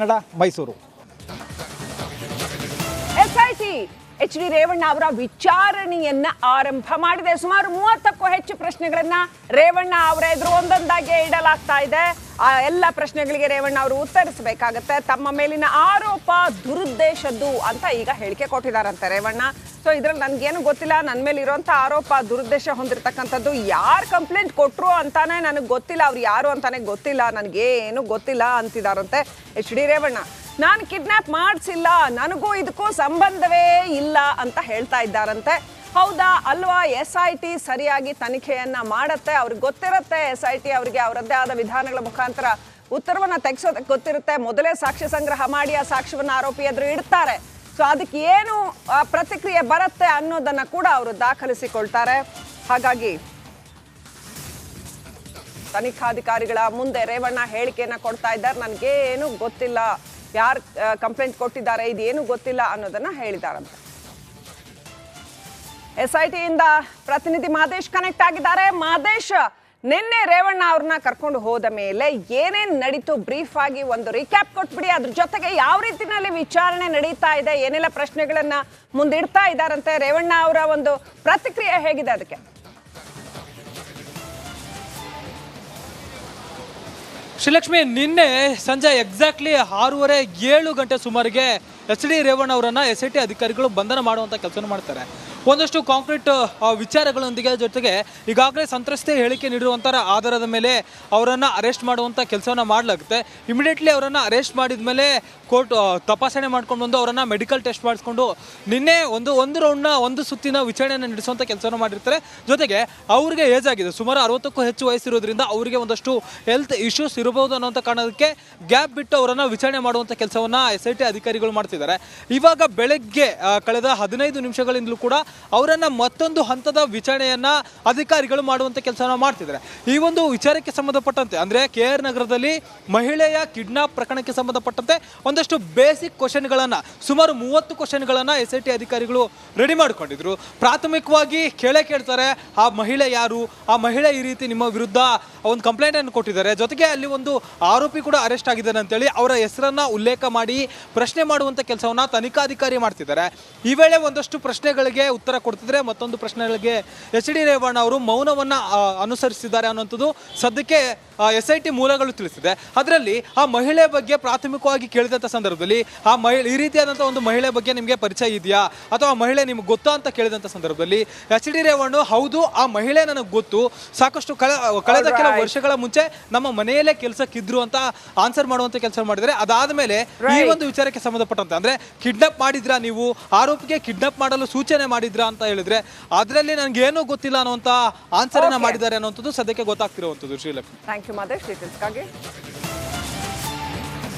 Kannada, Mysuru. SIT, H D Revanna ಅವರ ವಿಚಾರಣೆಯನ್ನ ಆರಂಭ ಮಾಡಿದೆ. ಸುಮಾರು ಮೂವತ್ತಕ್ಕೂ ಹೆಚ್ಚು ಪ್ರಶ್ನೆಗಳನ್ನ ರೇವಣ್ಣ ಅವರ ಎದುರು ಒಂದೊಂದಾಗಿ ಇಡಲಾಗ್ತಾ ಇದೆ. ಆ ಎಲ್ಲ ಪ್ರಶ್ನೆಗಳಿಗೆ ರೇವಣ್ಣ ಅವರು ಉತ್ತರಿಸಬೇಕಾಗತ್ತೆ. ತಮ್ಮ ಮೇಲಿನ ಆರೋಪ ದುರುದ್ದೇಶದ್ದು ಅಂತ ಈಗ ಹೇಳಿಕೆ ಕೊಟ್ಟಿದ್ದಾರಂತೆ ರೇವಣ್ಣ. ಸೊ ಇದ್ರಲ್ಲಿ ನನ್ಗೇನು ಗೊತ್ತಿಲ್ಲ ನನ್ನ ಮೇಲೆ ಇರುವಂತ ಆರೋಪ ದುರುದ್ದೇಶ ಹೊಂದಿರತಕ್ಕಂಥದ್ದು ಯಾರು ಕಂಪ್ಲೇಂಟ್ ಕೊಟ್ಟರು ಅಂತಾನೆ ನನಗೆ ಗೊತ್ತಿಲ್ಲ, ಅವ್ರು ಯಾರು ಅಂತಾನೆ ಗೊತ್ತಿಲ್ಲ, ನನಗೇನು ಗೊತ್ತಿಲ್ಲ ಅಂತಿದಾರಂತೆ ಎಚ್ ಡಿ ರೇವಣ್ಣ. ನಾನು ಕಿಡ್ನಾಪ್ ಮಾಡಿಸಿಲ್ಲ, ನನಗೂ ಇದಕ್ಕೂ ಸಂಬಂಧವೇ ಇಲ್ಲ ಅಂತ ಹೇಳ್ತಾ ಇದ್ದಾರಂತೆ. ಹೌದಾ ಅಲ್ವಾ? ಎಸ್ ಐ ಟಿ ಸರಿಯಾಗಿ ತನಿಖೆಯನ್ನ ಮಾಡುತ್ತೆ. ಅವ್ರಿಗೆ ಗೊತ್ತಿರುತ್ತೆ ಎಸ್ ಐ ಟಿ ಅವರಿಗೆ ಅವರದ್ದೇ ಆದ ವಿಧಾನಗಳ ಮುಖಾಂತರ ಉತ್ತರವನ್ನ ತೆಗೆಸೋದಕ್ಕೆ ಗೊತ್ತಿರುತ್ತೆ. ಮೊದಲೇ ಸಾಕ್ಷ್ಯ ಸಂಗ್ರಹ ಮಾಡಿ ಆ ಸಾಕ್ಷ್ಯವನ್ನು ಆರೋಪಿ ಎದುರು ಇಡ್ತಾರೆ. ಸೊ ಅದಕ್ಕೆ ಏನು ಪ್ರತಿಕ್ರಿಯೆ ಬರುತ್ತೆ ಅನ್ನೋದನ್ನ ಕೂಡ ಅವರು ದಾಖಲಿಸಿಕೊಳ್ತಾರೆ. ಹಾಗಾಗಿ ತನಿಖಾಧಿಕಾರಿಗಳ ಮುಂದೆ ರೇವಣ್ಣ ಹೇಳಿಕೆಯನ್ನ ಕೊಡ್ತಾ ಇದ್ದಾರೆ. ನನಗೇನು ಗೊತ್ತಿಲ್ಲ. ಯಾರು ಕಂಪ್ಲೇಂಟ್ ಕೊಟ್ಟಿದ್ದಾರೆ, ಇದೇನು ಗೊತ್ತಿಲ್ಲ ಅನ್ನೋದನ್ನ ಹೇಳಿದಾರಂತೆ. ಎಸ್ ಐ ಟಿಯಿಂದ ಪ್ರತಿನಿಧಿ ಮಾದೇಶ್ ಕನೆಕ್ಟ್ ಆಗಿದ್ದಾರೆ. ಮಾದೇಶ್, ನಿನ್ನೆ ರೇವಣ್ಣ ಅವ್ರನ್ನ ಕರ್ಕೊಂಡು ಹೋದ ಮೇಲೆ ಏನೇನ್ ನಡೀತು? ಬ್ರೀಫ್ ಆಗಿ ಒಂದು ರಿಕ್ಯಾಪ್ ಕೊಟ್ಬಿಡಿ. ಅದ್ರ ಜೊತೆಗೆ ಯಾವ ರೀತಿನಲ್ಲಿ ವಿಚಾರಣೆ ನಡೀತಾ ಇದೆ? ಏನೆಲ್ಲ ಪ್ರಶ್ನೆಗಳನ್ನ ಮುಂದಿಡ್ತಾ ಇದ್ದಾರಂತೆ ರೇವಣ್ಣ ಅವರ ಒಂದು ಪ್ರತಿಕ್ರಿಯೆ ಹೇಗಿದೆ ಅದಕ್ಕೆ? ಶ್ರೀಲಕ್ಷ್ಮಿ, ನಿನ್ನೆ ಸಂಜೆ ಎಕ್ಸಾಕ್ಟ್ಲಿ ಆರೂವರೆ ಏಳು ಗಂಟೆ ಸುಮಾರಿಗೆ ಎಚ್ ಡಿ ರೇವಣ್ಣ ಅವರನ್ನ ಎಸ್ ಐ ಟಿ ಅಧಿಕಾರಿಗಳು ಬಂಧನ ಮಾಡುವಂಥ ಕೆಲಸ ಮಾಡ್ತಾರೆ. ಒಂದಷ್ಟು ಕಾಂಕ್ರೀಟ್ ವಿಚಾರಗಳೊಂದಿಗೆ ಜೊತೆಗೆ ಈಗಾಗಲೇ ಸಂತ್ರಸ್ತೆ ಹೇಳಿಕೆ ನೀಡಿರುವಂಥ ಆಧಾರದ ಮೇಲೆ ಅವರನ್ನು ಅರೆಸ್ಟ್ ಮಾಡುವಂಥ ಕೆಲಸವನ್ನು ಮಾಡಲಾಗುತ್ತೆ. ಇಮಿಡಿಯೇಟ್ಲಿ ಅವರನ್ನು ಅರೆಸ್ಟ್ ಮಾಡಿದ ಮೇಲೆ ಕೋರ್ಟ್ ತಪಾಸಣೆ ಮಾಡ್ಕೊಂಡು ಬಂದು ಅವರನ್ನು ಮೆಡಿಕಲ್ ಟೆಸ್ಟ್ ಮಾಡಿಸ್ಕೊಂಡು ನಿನ್ನೆ ಒಂದು ಒಂದು ರೌಂಡ್ನ ಒಂದು ಸುತ್ತಿನ ವಿಚಾರಣೆಯನ್ನು ನಡೆಸುವಂಥ ಕೆಲಸವನ್ನು ಮಾಡಿರ್ತಾರೆ. ಜೊತೆಗೆ ಅವರಿಗೆ ಏಜ್ ಆಗಿದೆ. ಸುಮಾರು ಅರವತ್ತಕ್ಕೂ ಹೆಚ್ಚು ವಯಸ್ಸಿರೋದ್ರಿಂದ ಅವರಿಗೆ ಒಂದಷ್ಟು ಹೆಲ್ತ್ ಇಶ್ಯೂಸ್ ಇರಬಹುದು ಅನ್ನೋಂಥ ಕಾರಣಕ್ಕೆ ಗ್ಯಾಪ್ ಬಿಟ್ಟು ಅವರನ್ನು ವಿಚಾರಣೆ ಮಾಡುವಂಥ ಕೆಲಸವನ್ನು ಎಸ್ ಐ ಟಿ ಅಧಿಕಾರಿಗಳು ಮಾಡ್ತಿದ್ದಾರೆ. ಇವಾಗ ಬೆಳಗ್ಗೆ ಕಳೆದ ಹದಿನೈದು ನಿಮಿಷಗಳಿಂದಲೂ ಕೂಡ ಅವರನ್ನು ಮತ್ತೊಂದು ಹಂತದ ವಿಚಾರಣೆಯನ್ನ ಅಧಿಕಾರಿಗಳು ಮಾಡುವಂಥ ಕೆಲಸವನ್ನು ಮಾಡ್ತಿದ್ದಾರೆ. ಈ ಒಂದು ವಿಚಾರಕ್ಕೆ ಸಂಬಂಧಪಟ್ಟಂತೆ, ಅಂದರೆ ಕೆ ಆರ್ ನಗರದಲ್ಲಿ ಮಹಿಳೆಯ ಕಿಡ್ನಾಪ್ ಪ್ರಕರಣಕ್ಕೆ ಸಂಬಂಧಪಟ್ಟಂತೆ ಒಂದಷ್ಟು ಬೇಸಿಕ್ ಕ್ವಶನ್ಗಳನ್ನು, ಸುಮಾರು ಮೂವತ್ತು ಕ್ವಶನ್ಗಳನ್ನು ಎಸ್ ಐ ಟಿ ಅಧಿಕಾರಿಗಳು ರೆಡಿ ಮಾಡಿಕೊಂಡಿದ್ರು. ಪ್ರಾಥಮಿಕವಾಗಿ ಕೇಳೇ ಕೇಳ್ತಾರೆ, ಆ ಮಹಿಳೆ ಯಾರು? ಆ ಮಹಿಳೆ ಈ ರೀತಿ ನಿಮ್ಮ ವಿರುದ್ಧ ಒಂದು ಕಂಪ್ಲೇಂಟ್ ಅನ್ನು ಕೊಟ್ಟಿದ್ದಾರೆ. ಜೊತೆಗೆ ಅಲ್ಲಿ ಒಂದು ಆರೋಪಿ ಕೂಡ ಅರೆಸ್ಟ್ ಆಗಿದ್ದಾರೆ ಅಂತೇಳಿ ಅವರ ಹೆಸರನ್ನ ಉಲ್ಲೇಖ ಮಾಡಿ ಪ್ರಶ್ನೆ ಮಾಡುವಂಥ ಕೆಲಸವನ್ನ ತನಿಖಾಧಿಕಾರಿ ಮಾಡ್ತಿದ್ದಾರೆ. ಈ ವೇಳೆ ಒಂದಷ್ಟು ಪ್ರಶ್ನೆಗಳಿಗೆ ಉತ್ತರ ಕೊಡ್ತಿದ್ರೆ ಮತ್ತೊಂದು ಪ್ರಶ್ನೆಗಳಿಗೆ ಎಚ್ ಡಿ ರೇವಣ್ಣ ಅವರು ಮೌನವನ್ನ ಅನುಸರಿಸಿದ್ದಾರೆ ಅನ್ನುವಂಥದ್ದು ಸದ್ಯಕ್ಕೆ ಎಸ್ ಐ ಟಿ ಮೂಲಗಳು ತಿಳಿಸಿದೆ. ಅದರಲ್ಲಿ ಆ ಮಹಿಳೆ ಬಗ್ಗೆ ಪ್ರಾಥಮಿಕವಾಗಿ ಕೇಳಿದಂಥ ಸಂದರ್ಭದಲ್ಲಿ ಆ ಮಹಿಳೆ ಈ ರೀತಿಯಾದಂಥ ಒಂದು ಮಹಿಳೆ ಬಗ್ಗೆ ನಿಮಗೆ ಪರಿಚಯ ಇದೆಯಾ? ಅಥವಾ ಆ ಮಹಿಳೆ ನಿಮ್ಗೆ ಗೊತ್ತಾ ಅಂತ ಕೇಳಿದಂಥ ಸಂದರ್ಭದಲ್ಲಿ ಎಚ್ ಡಿ ರೇವಣ್ಣ ಹೌದು ಆ ಮಹಿಳೆ ನನಗೆ ಗೊತ್ತು. ಸಾಕಷ್ಟು ಕಳೆ ಕಳೆದ ಕೆಲವು ವರ್ಷಗಳ ಮುಂಚೆ ನಮ್ಮ ಮನೆಯಲ್ಲೇ ಕೆಲಸಕ್ಕಿದ್ರು ಅಂತ ಆನ್ಸರ್ ಮಾಡುವಂಥ ಕೆಲಸ ಮಾಡಿದರೆ ಅದಾದ ಮೇಲೆ ಈ ಒಂದು ವಿಚಾರಕ್ಕೆ ಸಂಬಂಧಪಟ್ಟಂತೆ ಅಂದರೆ ಕಿಡ್ನಾಪ್ ಮಾಡಿದ್ರಾ ನೀವು? ಆರೋಪಿಗೆ ಕಿಡ್ನಾಪ್ ಮಾಡಲು ಸೂಚನೆ ಮಾಡಿದ್ರಾ ಅಂತ ಹೇಳಿದ್ರೆ ಅದರಲ್ಲಿ ನನಗೇನೂ ಗೊತ್ತಿಲ್ಲ ಅನ್ನುವಂಥ ಆನ್ಸರ್. ಮಾಡಿದ್ದಾರೆ ಅನ್ನುವಂಥದ್ದು ಸದ್ಯಕ್ಕೆ ಗೊತ್ತಾಗ್ತಿರುವಂಥದ್ದು ಶ್ರೀಲಕ್ಷ್ಮಿ. Hükümadeš Litvinskage.